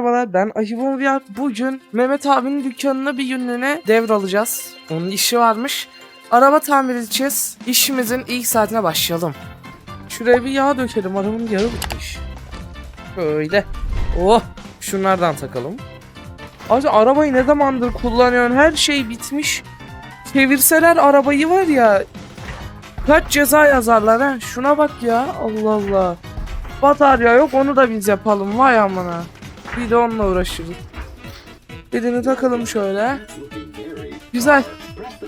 merhabalar ben Riyad. Bugün Mehmet abinin dükkanına bir günlüğüne devralacağız. Onun işi varmış. Araba tamir edeceğiz. İşimizin ilk saatine başlayalım. Şuraya bir yağ dökelim. Arabanın yağı bitmiş. Böyle. Oh. Şunlardan takalım. Abi arabayı ne zamandır kullanıyorsun? Her şey bitmiş. Çevirseler arabayı var ya. Kaç ceza yazarlar ha? Şuna bak ya. Allah Allah. Batarya yok onu da biz yapalım. Vay amına. Bir de onunla uğraşırız. Birini takalım şöyle. Güzel.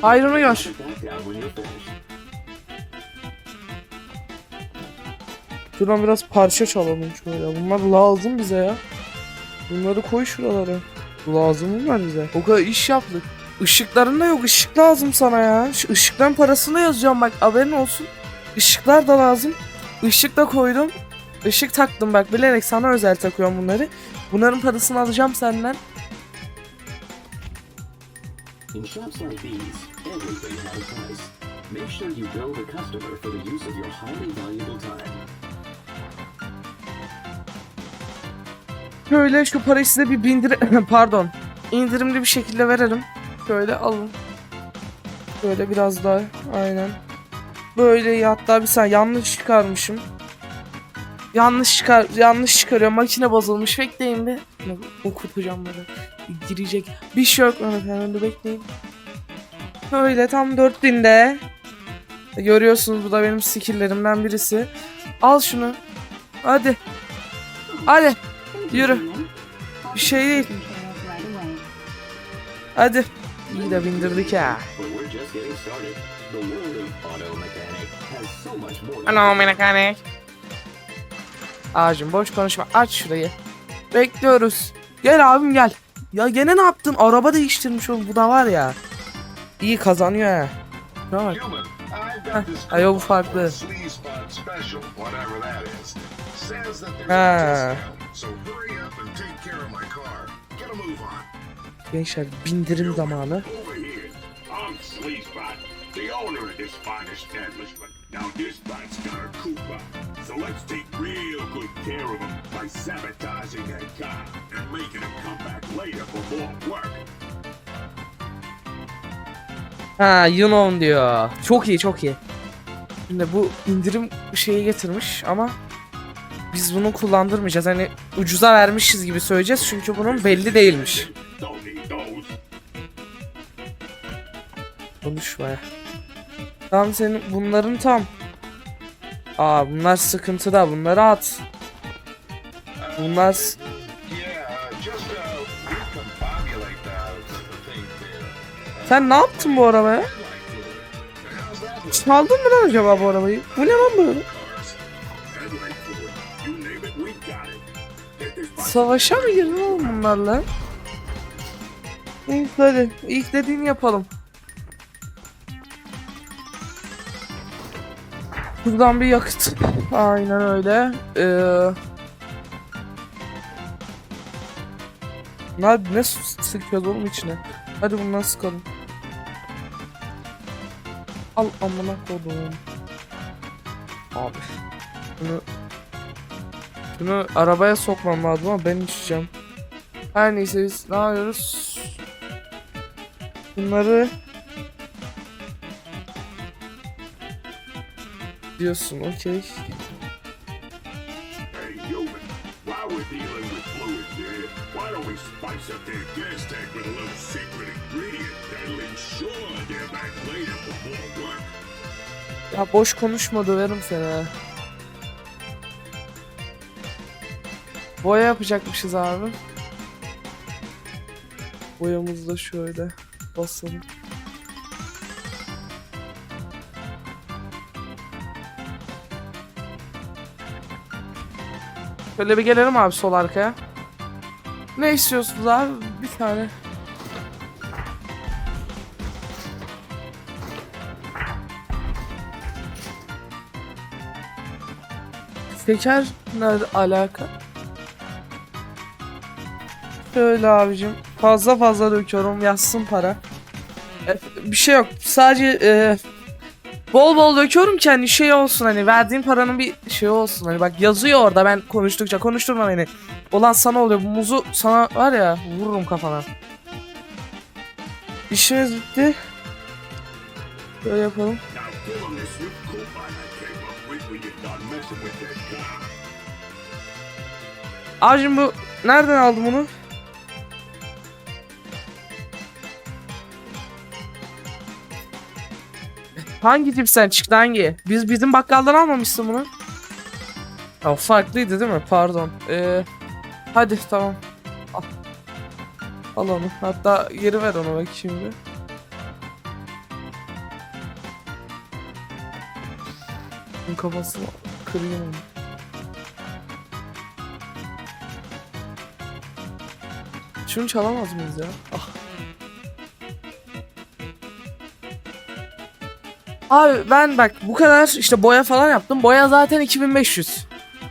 Hayrını gör. Şuradan biraz parça çalalım şöyle. Bunlar lazım bize ya. Bunları koy şuralara. Lazım bunlar bize. O kadar iş yaptık. Işıkların da yok. Işık lazım sana ya. Şu ışıkların parasını yazacağım bak. Haberin olsun. Işıklar da lazım. Işık da koydum. Işık taktım bak. Bilerek sana özel takıyorum bunları. Bunların parasını alacağım senden. In shops like these, everything has a price. Make sure you bill the customer for the use of your highly valuable time. Şöyle şu parayı size bir bindir... Pardon. indirimli bir şekilde verelim. Şöyle alın. Böyle biraz daha. Aynen. Böyle hatta bir saniye yanlış çıkarmışım. Yanlış çıkar yanlış çıkarıyor. Makine bozulmuş. Bekleyin bir. Okutacağım böyle. Girecek. Bir şey yok efendim. Bekleyin. Öyle tam 4000'de. Görüyorsunuz bu da benim skilllerimden birisi. Al şunu. Hadi. Hadi. Yürü. Bir şey değil. Hadi. İyi de bindirdik ha. Ano mekanik. Ağacım boş konuşma. Aç şurayı. Bekliyoruz. Gel abim gel. Ya gene ne yaptın? Araba değiştirmiş oğlum. Bu da var ya. İyi kazanıyor ha. Ne bak. Ay, o bu farklı. Ha. Gençler bindirim zamanı. Now this bot's got a Koopa, so let's take real good care of him by sabotaging that car and making him come back later for more work. Ha you know diyor. Çok iyi çok iyi. Şimdi bu indirim şeyi getirmiş ama biz bunu kullandırmayacağız. Hani ucuza vermişiz gibi söyleyeceğiz çünkü bunun belli değilmiş. Konuşma ya. Tamam senin bunların tam. Aa bunlar sıkıntıda bunları at. Bunlar. Sen ne yaptın bu arabaya? Çaldın mı lan acaba bu arabayı? Bu ne lan böyle? Savaşa mı girdin oğlum bunlarla? İlk hadi. İlk dediğini yapalım. Buradan bir yakıt. Aynen öyle. Ee... Ne, ne sıkıyoruz oğlum içine? Hadi bundan sıkalım. Al amına koydum. Abi. Bunu bunu arabaya sokmam lazım ama ben içeceğim. Her neyse biz ne yapıyoruz? Bunları more work? Ya boş konuşma döverim seni. ha. Boya yapacakmışız abi. Boyamızı da şöyle basalım. Şöyle bir gelelim abi sol arkaya. Ne istiyorsunuz abi? Bir tane. Teker nerede alaka? Şöyle abicim. Fazla fazla döküyorum. Yazsın para. E, bir şey yok. Sadece e, bol bol döküyorum ki hani şey olsun hani verdiğin paranın bir şey olsun. Hani bak yazıyor orada ben konuştukça konuşturma beni. Olan sana oluyor bu muzu sana var ya vururum kafana. İşimiz bitti. Böyle yapalım. Abicim bu nereden aldın bunu? Hangi cipsen çıktı hangi? Biz bizim bakkaldan almamışsın bunu. Ya farklıydı değil mi? Pardon. Ee, hadi tamam. Al. Al onu. Hatta geri ver onu bak şimdi. Bunun kafasını kırayım onu. Şunu çalamaz mıyız ya? Ah. Abi ben bak bu kadar işte boya falan yaptım. Boya zaten 2500.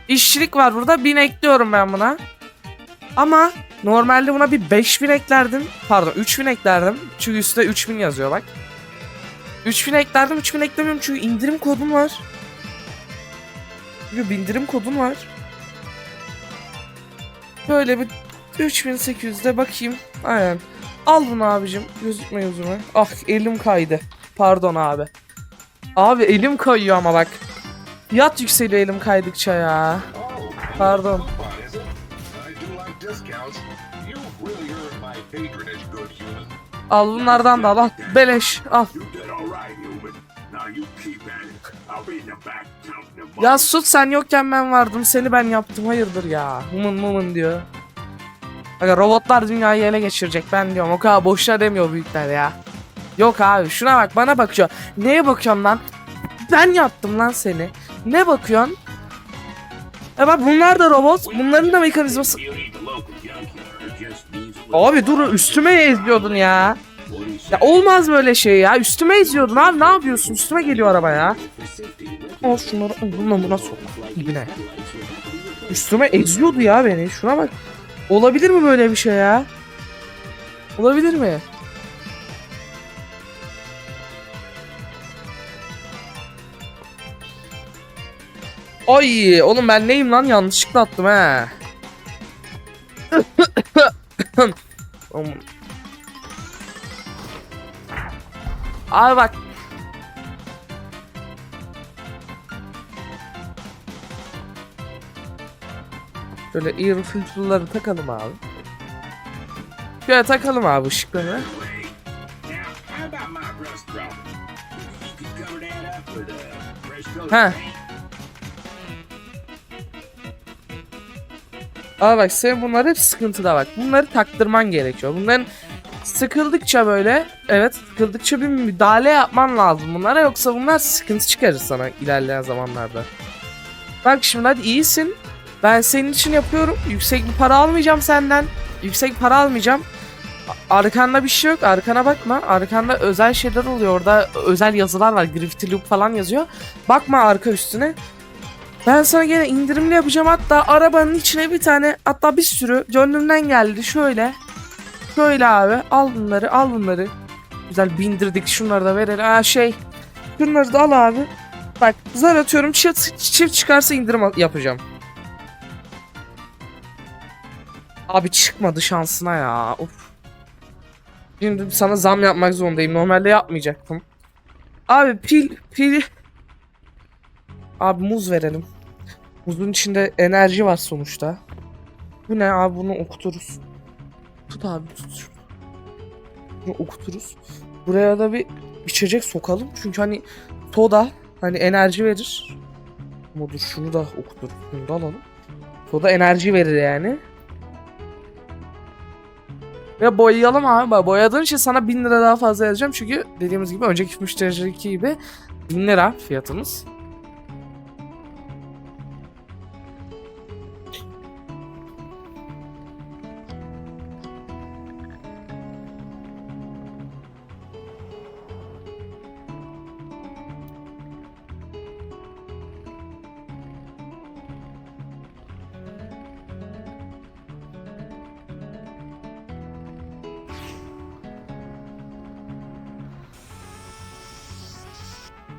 İşçilik var burada. 1000 ekliyorum ben buna. Ama normalde buna bir 5000 eklerdim. Pardon 3000 eklerdim. Çünkü üstte 3000 yazıyor bak. 3000 eklerdim. 3000 eklemiyorum çünkü indirim kodum var. Çünkü indirim kodum var. Böyle bir 3800'de bakayım. Aynen. Al bunu abicim. Gözükme yüzüme. Ah elim kaydı. Pardon abi. Abi elim kayıyor ama bak. Yat yükseliyor elim kaydıkça ya. Pardon. Al bunlardan da al. al. Beleş al. Ya Sut sen yokken ben vardım. Seni ben yaptım. Hayırdır ya. Humun mumun diyor. Aga robotlar dünyayı ele geçirecek ben diyorum. O kadar boşuna demiyor büyükler ya. Yok abi şuna bak bana bakıyor. Neye bakıyorsun lan? Ben yaptım lan seni. Ne bakıyorsun? E bak bunlar da robot. Bunların da mekanizması. Abi dur üstüme eziyordun ya. Ya olmaz böyle şey ya. Üstüme eziyordun abi ne yapıyorsun? Üstüme geliyor araba ya. Al şunları bununla buna sok. İbine. headlights will have to be replaced. Üstüme eziyordu ya beni. Şuna bak. Olabilir mi böyle bir şey ya? Olabilir mi? Ay oğlum ben neyim lan yanlışlıkla attım he. Oğlum. Abi bak. Şöyle ear filter'ları takalım abi. Şöyle takalım abi ışıkları. Now, Abi bak senin bunlar hep sıkıntıda bak. Bunları taktırman gerekiyor. Bunların sıkıldıkça böyle evet sıkıldıkça bir müdahale yapman lazım bunlara yoksa bunlar sıkıntı çıkarır sana ilerleyen zamanlarda. Bak şimdi hadi iyisin. Ben senin için yapıyorum. Yüksek bir para almayacağım senden. Yüksek para almayacağım. Arkanda bir şey yok. Arkana bakma. Arkanda özel şeyler oluyor. Orada özel yazılar var. Graffiti loop falan yazıyor. Bakma arka üstüne. Ben sana gene indirimli yapacağım hatta arabanın içine bir tane hatta bir sürü gönlümden geldi şöyle. Şöyle abi al bunları al bunları. Güzel bindirdik şunları da verelim. Aa şey şunları da al abi. Bak zar atıyorum çift, çift çıkarsa indirim yapacağım. Abi çıkmadı şansına ya. Of. Şimdi sana zam yapmak zorundayım. Normalde yapmayacaktım. Abi pil pil Abi muz verelim. Muzun içinde enerji var sonuçta. Bu ne abi bunu okuturuz. Tut abi tut. Bunu okuturuz. Buraya da bir içecek sokalım. Çünkü hani soda hani enerji verir. Ama dur şunu da okutur. Bunu da alalım. Soda enerji verir yani. Ve boyayalım abi. Boyadığın için sana 1000 lira daha fazla yazacağım. Çünkü dediğimiz gibi önceki müşterideki gibi 1000 lira fiyatımız.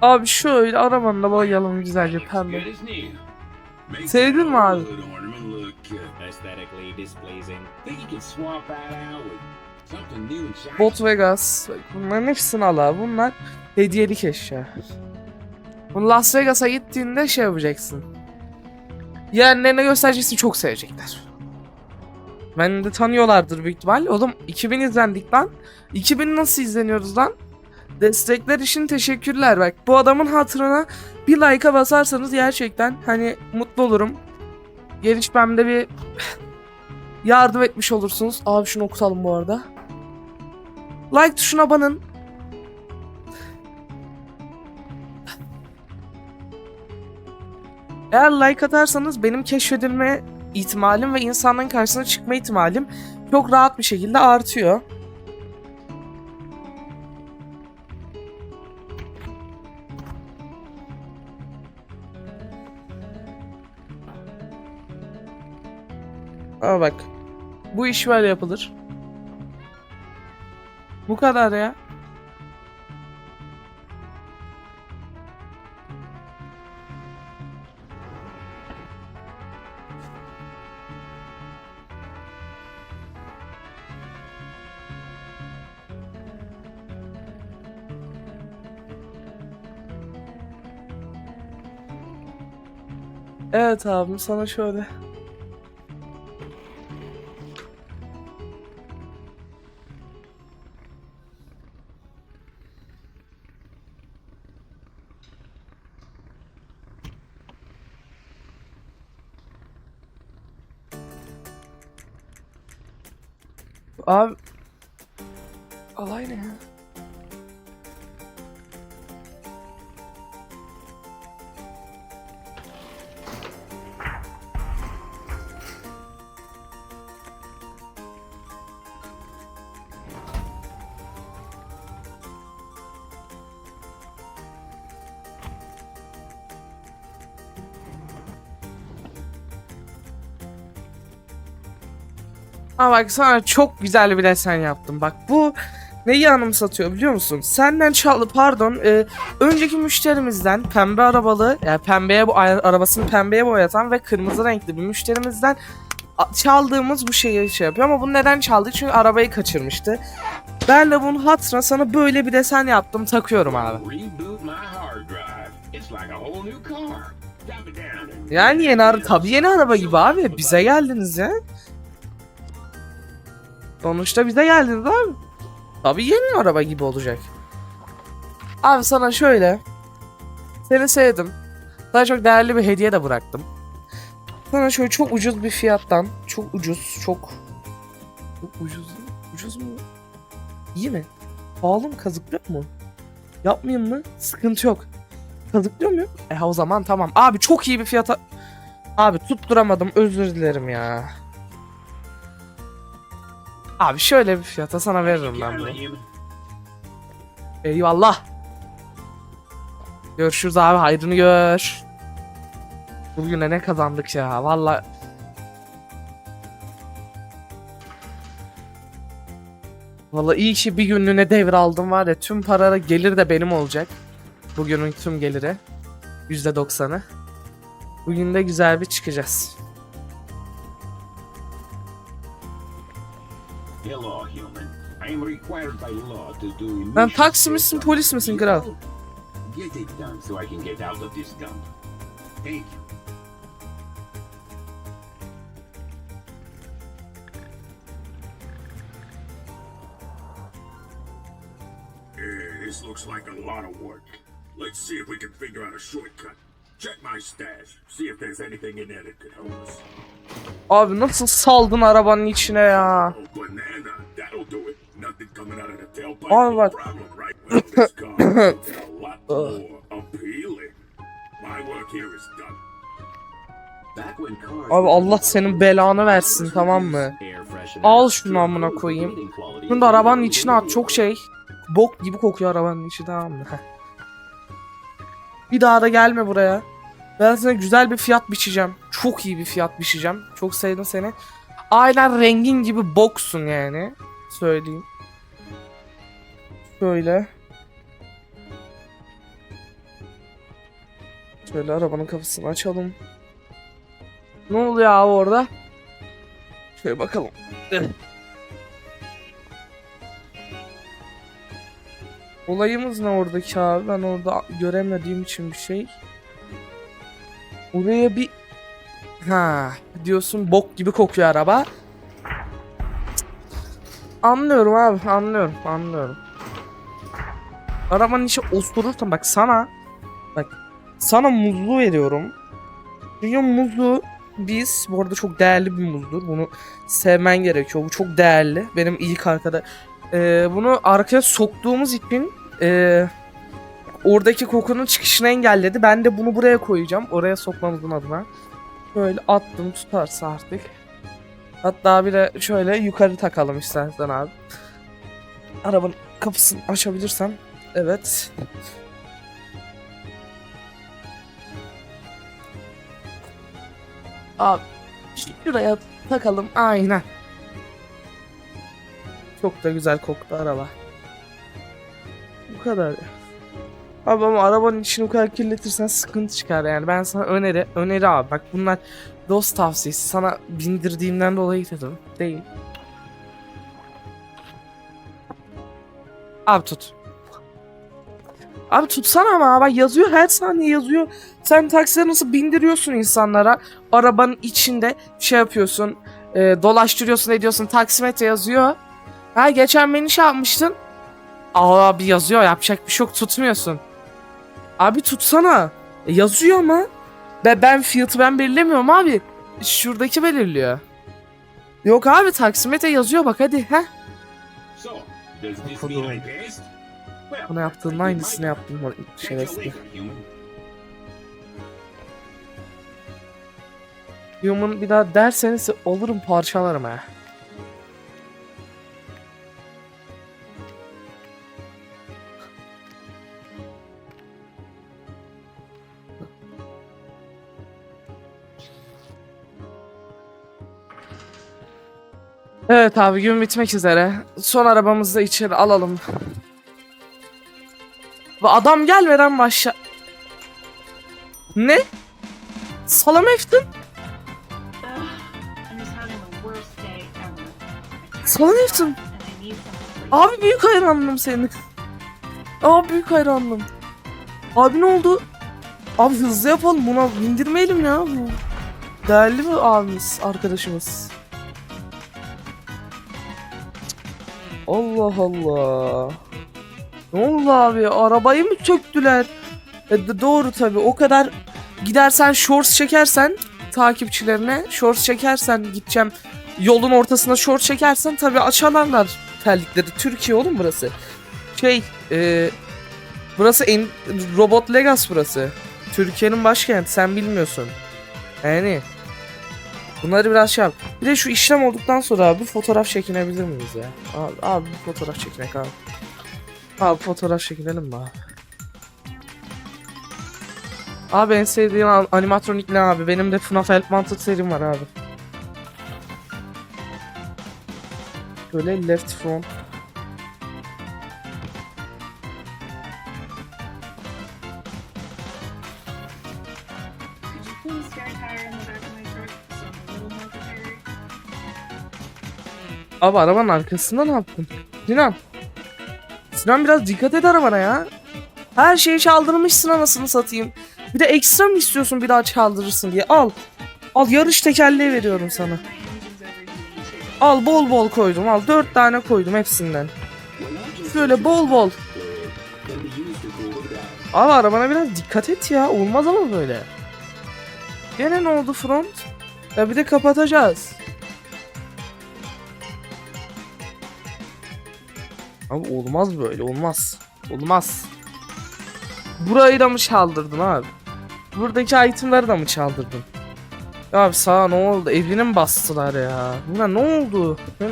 Abi şöyle arabanı da boyayalım güzelce pembe. Sevdin mi abi? Bot Vegas. Bunların hepsini al abi. Bunlar hediyelik eşya. Bunu Las Vegas'a gittiğinde şey yapacaksın. Yeğenlerine göstereceksin çok sevecekler. Beni de tanıyorlardır büyük ihtimal. Oğlum 2000 izlendik lan. 2000 nasıl izleniyoruz lan? Destekler için teşekkürler bak. Bu adamın hatırına bir like'a basarsanız gerçekten hani mutlu olurum. Gelişmemde bir yardım etmiş olursunuz. Abi şunu okutalım bu arada. Like tuşuna banın. Eğer like atarsanız benim keşfedilme ihtimalim ve insanların karşısına çıkma ihtimalim çok rahat bir şekilde artıyor. Ama bak. Bu iş böyle yapılır. Bu kadar ya. Evet abim sana şöyle. Abi Alay ne? Ama bak sana çok güzel bir desen yaptım. Bak bu neyi anımsatıyor biliyor musun? Senden çaldı pardon e, önceki müşterimizden pembe arabalı yani pembeye bu arabasını pembeye boyatan ve kırmızı renkli bir müşterimizden çaldığımız bu şeyi şey yapıyor ama bunu neden çaldı? Çünkü arabayı kaçırmıştı. Ben de bunun hatırına sana böyle bir desen yaptım takıyorum abi. Yani yeni araba tabii yeni araba gibi abi bize geldiniz ya. Sonuçta bize geldiniz abi. Tabii yeni araba gibi olacak. Abi sana şöyle. Seni sevdim. Sana çok değerli bir hediye de bıraktım. Sana şöyle çok ucuz bir fiyattan. Çok ucuz. Çok. Çok ucuz. Ucuz mu? İyi mi? Pahalı mı? Kazıklıyor mu? Yapmayayım mı? Sıkıntı yok. Kazıklıyor muyum? E o zaman tamam. Abi çok iyi bir fiyata... Abi tutturamadım özür dilerim ya. Abi şöyle bir fiyata sana veririm ben bunu. Eyvallah. Görüşürüz abi hayrını gör. Bugüne ne kazandık ya valla. Valla iyi ki bir günlüğüne devraldım var ya tüm para gelir de benim olacak. Bugünün tüm geliri. %90'ı. Bugün de güzel bir çıkacağız. Emission taksi misin polis misin kral? This looks like a lot of work. Let's see if we can figure out a shortcut. Check my stash. See if there's anything in there that could help us. Abi nasıl saldın arabanın içine ya? Oh, banana. That'll do it. Nothing coming out of the tailpipe. No what? problem, right? Well, this car makes it a lot more appealing. My work here is done. Back when cars Abi Allah senin belanı versin tamam mı? Al şunu amına koyayım. Bunu da arabanın içine at çok şey. Bok gibi kokuyor arabanın içi tamam mı? Bir daha da gelme buraya. Ben sana güzel bir fiyat biçeceğim. Çok iyi bir fiyat biçeceğim. Çok sevdim seni. Aynen rengin gibi boksun yani. Söyleyeyim. Şöyle. Şöyle arabanın kapısını açalım. Ne oluyor abi orada? Şöyle bakalım. Olayımız ne oradaki abi? Ben orada göremediğim için bir şey. Oraya bir... Ha diyorsun bok gibi kokuyor araba. Anlıyorum abi anlıyorum anlıyorum. Arabanın içi osturursan bak sana bak sana muzlu veriyorum. Çünkü muzlu biz bu arada çok değerli bir muzdur. Bunu sevmen gerekiyor. Bu çok değerli. Benim ilk arkada. Ee, bunu arkaya soktuğumuz için ee, oradaki kokunun çıkışını engelledi. Ben de bunu buraya koyacağım. Oraya sokmamızın adına. Böyle attım tutarsa artık. Hatta bir de şöyle yukarı takalım istersen abi. Arabanın kapısını açabilirsem. Evet. Abi şuraya takalım aynen. Çok da güzel koktu araba. Bu kadar. Abi ama arabanın içini bu kadar kirletirsen sıkıntı çıkar yani. Ben sana öneri, öneri abi. Bak bunlar dost tavsiyesi. Sana bindirdiğimden dolayı dedim. Değil. Abi tut. Abi tutsana ama bak yazıyor her saniye yazıyor. Sen taksiye nasıl bindiriyorsun insanlara? Arabanın içinde şey yapıyorsun. E, dolaştırıyorsun ediyorsun taksimetre yazıyor. Ha geçen beni şey yapmıştın. Abi yazıyor yapacak bir şey yok tutmuyorsun. Abi tutsana. E, yazıyor ama. Ben, ben fiyatı ben belirlemiyorum abi. Şuradaki belirliyor. Yok abi taksimetre yazıyor bak hadi. Well, Bana yaptığının aynısını yaptım. Catch you Şerefsiz. human. Human bir daha derseniz olurum parçalarım ha. Evet abi gün bitmek üzere. Son arabamızı da içeri alalım. Ve adam gelmeden başla... Ne? Salam Eftin? Some sleep. Abi büyük hayranım senin. Abi büyük hayranım. Abi ne oldu? Abi hızlı yapalım buna bindirmeyelim ya. Bu değerli bir abimiz, arkadaşımız. Allah Allah. Ne oldu abi? Arabayı mı söktüler? E, doğru tabi. O kadar gidersen shorts çekersen takipçilerine shorts çekersen gideceğim yolun ortasına short çekersen tabi açarlar terlikleri. Türkiye oğlum burası. Şey, e, burası en, Robot Legas burası. Türkiye'nin başkenti sen bilmiyorsun. Yani bunları biraz şey yap. Bir de şu işlem olduktan sonra abi fotoğraf çekinebilir miyiz ya? Abi, abi fotoğraf çekinek abi. Abi fotoğraf çekinelim mi abi? Abi en sevdiğim an- animatronik ne abi? Benim de FNAF Help Wanted serim var abi. Böyle left front. Abi arabanın arkasında ne yaptın? Sinan. Sinan biraz dikkat et arabana ya. Her şeyi çaldırmışsın anasını satayım. Bir de ekstra mı istiyorsun bir daha çaldırırsın diye. Al. Al yarış tekerleği veriyorum sana. Al bol bol koydum. Al dört tane koydum hepsinden. Şöyle bol bol. Abi arabana biraz dikkat et ya. Olmaz ama böyle. Gene ne oldu front? Ya bir de kapatacağız. Abi olmaz böyle olmaz. Olmaz. Burayı da mı çaldırdın abi? Buradaki itemleri da mı çaldırdın? Abi sağa ne oldu? Evini mi bastılar ya? Buna ne oldu? Ben...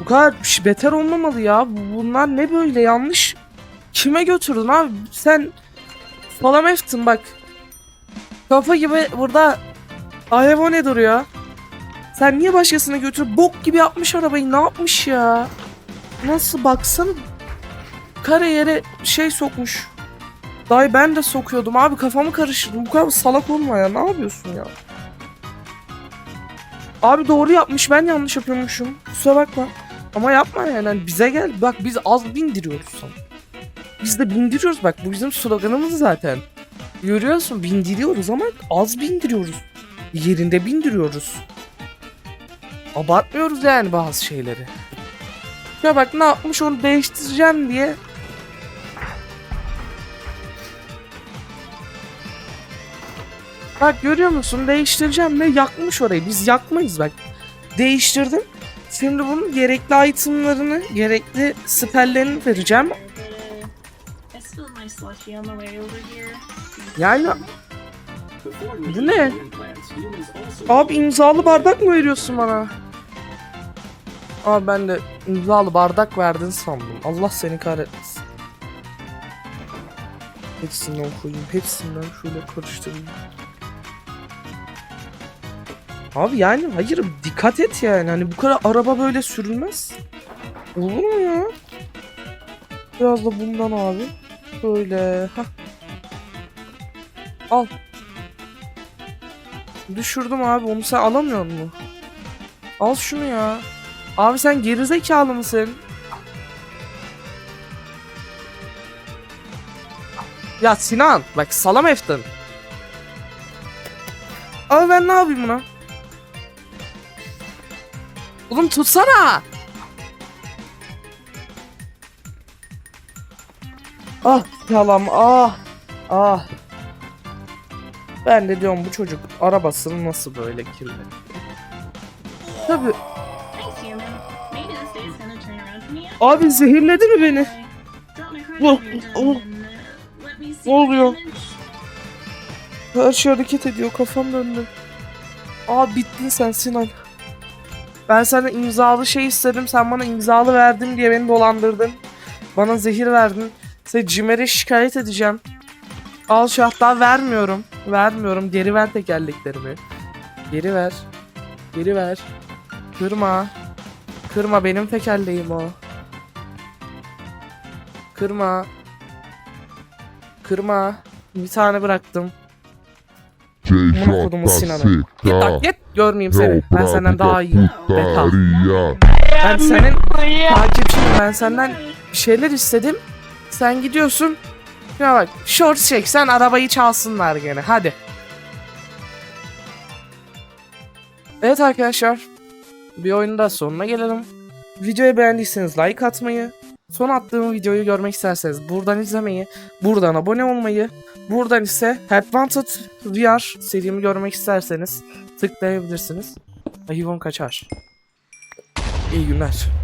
Bu kadar ş- beter olmamalı ya. Bu- Bunlar ne böyle yanlış? Kime götürdün abi? Sen Salam Eftin bak. Kafa gibi burada Ayevone duruyor. Sen niye başkasına götür? Bok gibi yapmış arabayı. Ne yapmış ya? Nasıl baksana. Kare yere şey sokmuş. Dayı ben de sokuyordum abi kafamı karıştırdım. Bu kadar salak olma ya. Ne yapıyorsun ya? Abi doğru yapmış ben yanlış yapıyormuşum. Kusura bakma. Ama yapma yani. Hani bize gel. Bak biz az bindiriyoruz sana. Biz de bindiriyoruz bak. Bu bizim sloganımız zaten. Görüyorsun bindiriyoruz ama az bindiriyoruz. Yerinde bindiriyoruz. Abartmıyoruz yani bazı şeyleri. Ya bak ne yapmış onu değiştireceğim diye. Bak görüyor musun değiştireceğim ve yakmış orayı. Biz yakmayız bak. Değiştirdim. Şimdi bunun gerekli itemlarını, gerekli spellerini vereceğim. Yani Bu ne? abi imzalı bardak mı veriyorsun bana? Abi ben de imzalı bardak verdin sandım. Allah seni kahretmesin. Hepsinden koyayım. Hepsinden şöyle karıştırayım. Abi yani hayır dikkat et yani. Hani bu kadar araba böyle sürülmez. Olur mu ya? Biraz da bundan abi. Böyle. Hah. Al. Düşürdüm abi onu sen alamıyor mu? Al şunu ya. Abi sen gerizekalı mısın? Ya Sinan bak salam eftin. Abi ben ne yapayım buna? Oğlum tutsana. Ah salam ah. Ah. Ben de diyorum bu çocuk arabasını nasıl böyle kirli? Tabi abi zehirledi mi beni? Ne oluyor? Her şey hareket ediyor kafam döndü. Aa bittin sen Sinan. Ben sana imzalı şey istedim sen bana imzalı verdin diye beni dolandırdın. Bana zehir verdin. Seni Cimer'e şikayet edeceğim. Al şu hatta vermiyorum. Vermiyorum geri ver tekerleklerimi. Geri ver. Geri ver. Kırma. Kırma benim tekerleğim o. Kırma. Kırma. Bir tane bıraktım. Amına kodumun Sinan'ı. Git lan git. Görmeyeyim seni. Ben senden daha iyiyim. Ben senin takipçinim. Ben senden bir şeyler istedim. Sen gidiyorsun. Ya bak short çeksen arabayı çalsınlar gene. Hadi. Evet arkadaşlar. Bir oyunun da sonuna gelelim. Videoyu beğendiyseniz like atmayı, son attığım videoyu görmek isterseniz buradan izlemeyi, buradan abone olmayı, buradan ise Advantage VR serimi görmek isterseniz tıklayabilirsiniz. Hayvan kaçar. İyi günler.